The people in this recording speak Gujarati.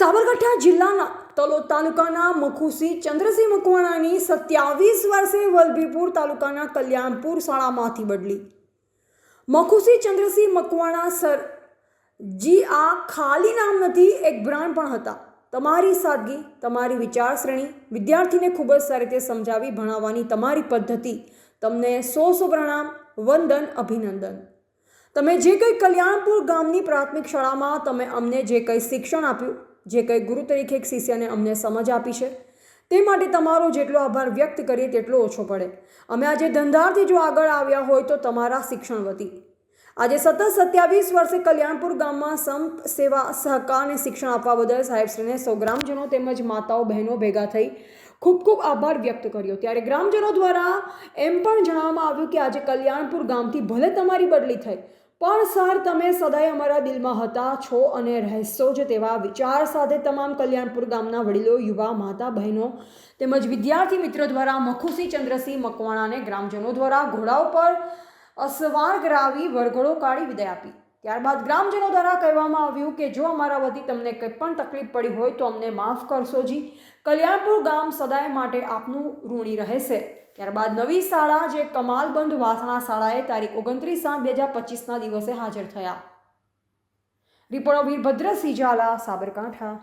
સાબરકાંઠા જિલ્લાના તલોદ તાલુકાના મખુસી ચંદ્રસિંહ મકવાણાની સત્યાવીસ વર્ષે વલભીપુર તાલુકાના કલ્યાણપુર શાળામાંથી બદલી. મખુસી ચંદ્રસિંહ મકવાણા સર જી આ ખાલી નામ નથી, એક બ્રાન્ડ પણ હતા. તમારી સાદગી, તમારી વિચારશ્રેણી, વિદ્યાર્થીને ખૂબ જ સારી રીતે સમજાવી ભણાવવાની તમારી પદ્ધતિ, તમને સો સો પ્રણામ, વંદન, અભિનંદન. તમે જે કંઈ કલ્યાણપુર ગામની પ્રાથમિક શાળામાં, તમે અમને જે કંઈ શિક્ષણ આપ્યું જે કંઈ ગુરુ તરીકે એક શિષ્યને અમને સમજ આપી છે, તે માટે તમારો જેટલો આભાર વ્યક્ત કરીએ તેટલો ઓછો પડે. અમે આજે ધંધારથી જો આગળ આવ્યા હોય તો તમારા શિક્ષણ વતી. આજે સતત સત્યાવીસ વર્ષે કલ્યાણપુર ગામમાં સંપ સેવા, સહકાર અને શિક્ષણ આપવા બદલ સાહેબશ્રીને સૌ ગ્રામજનો તેમજ માતાઓ, બહેનો ભેગા થઈ ખૂબ ખૂબ આભાર વ્યક્ત કર્યો. ત્યારે ગ્રામજનો દ્વારા એમ પણ જણાવવામાં આવ્યું કે આજે કલ્યાણપુર ગામથી ભલે તમારી બદલી થઈ પણ સર, તમે સદાય અમારા દિલમાં હતા, છો અને રહેશો જ તેવા વિચાર સાથે તમામ કલ્યાણપુર ગામના વડીલો, યુવા, માતા, બહેનો તેમજ વિદ્યાર્થી મિત્રો દ્વારા મખુસી ચંદ્રસિંહ મકવાણાને ગ્રામજનો દ્વારા ઘોડા ઉપર અસવાર કરાવી વરઘોડો કાઢી વિદાય આપી. ત્યારબાદ ગ્રામજનો દ્વારા કહેવામાં આવ્યું કે જો અમારા વતી તમને કંઈ પણ તકલીફ પડી હોય તો અમને માફ કરશો જી. કલ્યાણપુર ગામ સદાય માટે આપનું ઋણી રહેશે. ત્યારબાદ નવી શાળા જે કમાલબંધ વાસણા શાળાએ તારીખ ઓગણત્રીસ સાત બે હજાર પચીસના દિવસે હાજર થયા. રિપોર્ટ વીરભદ્ર સિજાલા, સાબરકાંઠા.